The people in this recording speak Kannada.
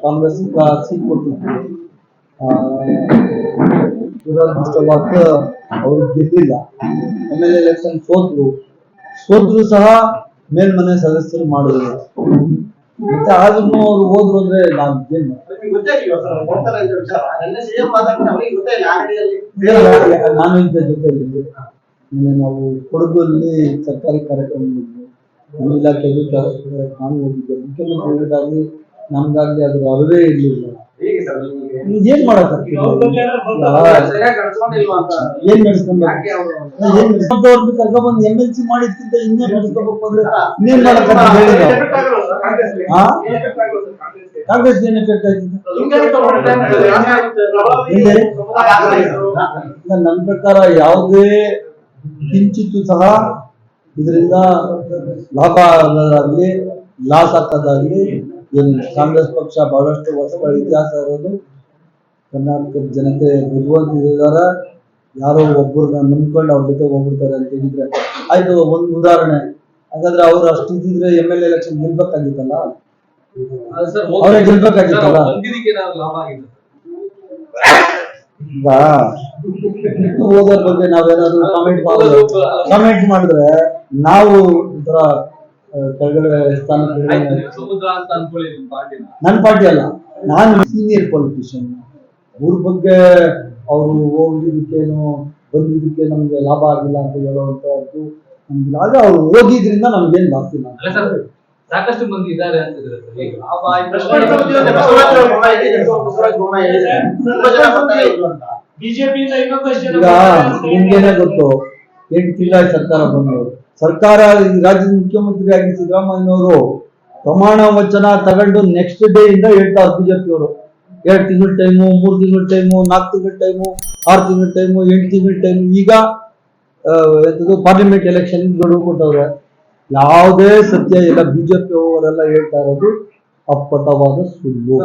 ಕಾಂಗ್ರೆಸ್ ಸೀಟ್ ಕೊಟ್ಟಿದ್ವಿ ಮುಸ್ತಫಾಕ್ ಅವರು ಗೆದ್ದಿಲ್ಲ ಎಂ ಎಲ್ ಎಲೆಕ್ಷನ್ ಸೋತ್ರು ಸೋತ್ರು ಸಹ ಮೇಲ್ಮನೆ ಸದಸ್ಯರು ಮಾಡಿದ್ರು ಮತ್ತೆ ಆದ್ರೂ ಅವ್ರು ಹೋದ್ರು ಅಂದ್ರೆ ನಾವು ಏನು ನಾನು ಇದ್ದ ಜೊತೆಯಲ್ಲಿ ನಿನ್ನೆ ನಾವು ಕೊಡಗಲ್ಲಿ ಸರ್ಕಾರಿ ಕಾರ್ಯಕ್ರಮ ಇಲಾಖೆಯಲ್ಲಿ ನಾನು ಹೋಗಿದ್ದೆ ಮುಖ್ಯಮಂತ್ರಿಗಳಿಗಾಗಲಿ ನಮ್ಗಾಗ್ಲಿ ಅದ್ರ ಅರಿವೇ ಇರ್ಲಿಲ್ಲ. ಏನ್ ಏನ್ ನಡೆಸ್ಕೊಂಡು ಯಾಕೆ ಅವ್ರು? ಏನ್ ನಡೆಸ್ಕೊಂಡವ್ರನ್ನ ಕರ್ಕೊಂಡ್ಬಂದು ಎಂ ಎಲ್ ಸಿ ಮಾಡಿದ್ಕಿಂತ ಇನ್ನೇ ನಡೆಸ್ಕೋಬೇಕು ಅಂದ್ರೆ ಇನ್ನೇನ್? ಹಾ? ಕಾಂಗ್ರೆಸ್ ಏನ್ ಎಫೆಕ್ಟ್ ಆಯ್ತು? ನನ್ನ ಪ್ರಕಾರ ಯಾವುದೇ ಕಿಂಚಿತ್ತು ಸಹ ಇದರಿಂದ ಲಾಭ ಆಗೋದಾಗ್ಲಿ ಲಾಸ್ ಏನು ಕಾಂಗ್ರೆಸ್ ಪಕ್ಷ ಬಹಳಷ್ಟು ವರ್ಷಗಳ ಇತಿಹಾಸ ಇರೋದು. ಕರ್ನಾಟಕದ ಜನತೆ ಬುದ್ಧಿವಂತಿದ್ದಾರೆ ಯಾರೋ ಒಬ್ಬರನ್ನ ನಂಬ್ಕೊಂಡು ಅವ್ರ ಜೊತೆ ಹೋಗ್ಬಿಡ್ತಾರೆ ಅಂತ ಹೇಳಿದ್ರೆ. ಆಯ್ತು ಒಂದು ಉದಾಹರಣೆ. ಹಾಗಾದ್ರೆ ಅವ್ರು ಅಷ್ಟು ಇದ್ದಿದ್ರೆ ಎಂ ಎಲ್ ಎಲೆಕ್ಷನ್ ಗೆಲ್ಬೇಕಾಗಿತ್ತಲ್ಲ? ಅವರೇ ಗೆಲ್ಬೇಕಾಗಿತ್ತಲ್ಲ? ಈಗ ಓದೋರ್ ಬಗ್ಗೆ ನಾವೇನಾದ್ರು ಕಮೆಂಟ್ ಮಾಡಿದ್ರೆ? ಕಾಮೆಂಟ್ ಮಾಡಿದ್ರೆ ನಾವು ಒಂಥರ ಕೆಳಗಡೆ ಸ್ಥಾನ ನನ್ನ ಪಾರ್ಟಿ ಅಲ್ಲ. ನಾನು ಸೀನಿಯರ್ ಪೊಲಿಟಿಷಿಯನ್ ಅವ್ರ ಬಗ್ಗೆ ಅವರು ಹೋಗಿದ್ದಕ್ಕೇನು ಬಂದಿದ್ದಕ್ಕೆ ನಮ್ಗೆ ಲಾಭ ಆಗಿಲ್ಲ ಅಂತ ಹೇಳುವಂತದ್ದು ನಮ್ಗೆ ಆಗ ಅವ್ರು ಹೋಗಿದ್ರಿಂದ ನಮ್ಗೇನ್ ಲಾಭ ಇಲ್ಲ. ಅಲ್ಲ ಸರ್ ಸಾಕಷ್ಟು ಮಂದಿ ಇದ್ದಾರೆ ಈಗ ನಿಮ್ಗೇನೆ ಗೊತ್ತು ಎಂಟು ತಿಂಗಳ ಸರ್ಕಾರ ಬಂದು. ಸರ್ಕಾರ ರಾಜ್ಯದ ಮುಖ್ಯಮಂತ್ರಿ ಆಗಿ ಸಿದ್ದರಾಮಯ್ಯನವರು ಪ್ರಮಾಣ ವಚನ ತಗೊಂಡು ನೆಕ್ಸ್ಟ್ ಡೇ ಇಂದ ಹೇಳ್ತಾರೆ ಬಿಜೆಪಿ ಅವರು. ಎರಡು ತಿಂಗಳ ಟೈಮು ಮೂರು ತಿಂಗಳ ಟೈಮು ನಾಲ್ಕು ತಿಂಗಳ ಟೈಮು ಆರು ತಿಂಗಳ ಟೈಮು ಎಂಟು ತಿಂಗಳ ಟೈಮು ಈಗ ಪಾರ್ಲಿಮೆಂಟ್ ಎಲೆಕ್ಷನ್ ಗಡುವು ಕೊಟ್ಟವ್ರೆ. ಯಾವುದೇ ಸತ್ಯ ಇಲ್ಲ, ಬಿಜೆಪಿ ಅವರೆಲ್ಲ ಹೇಳ್ತಾ ಇರೋದು ಅಪ್ಪಟವಾದ ಸುಳ್ಳು.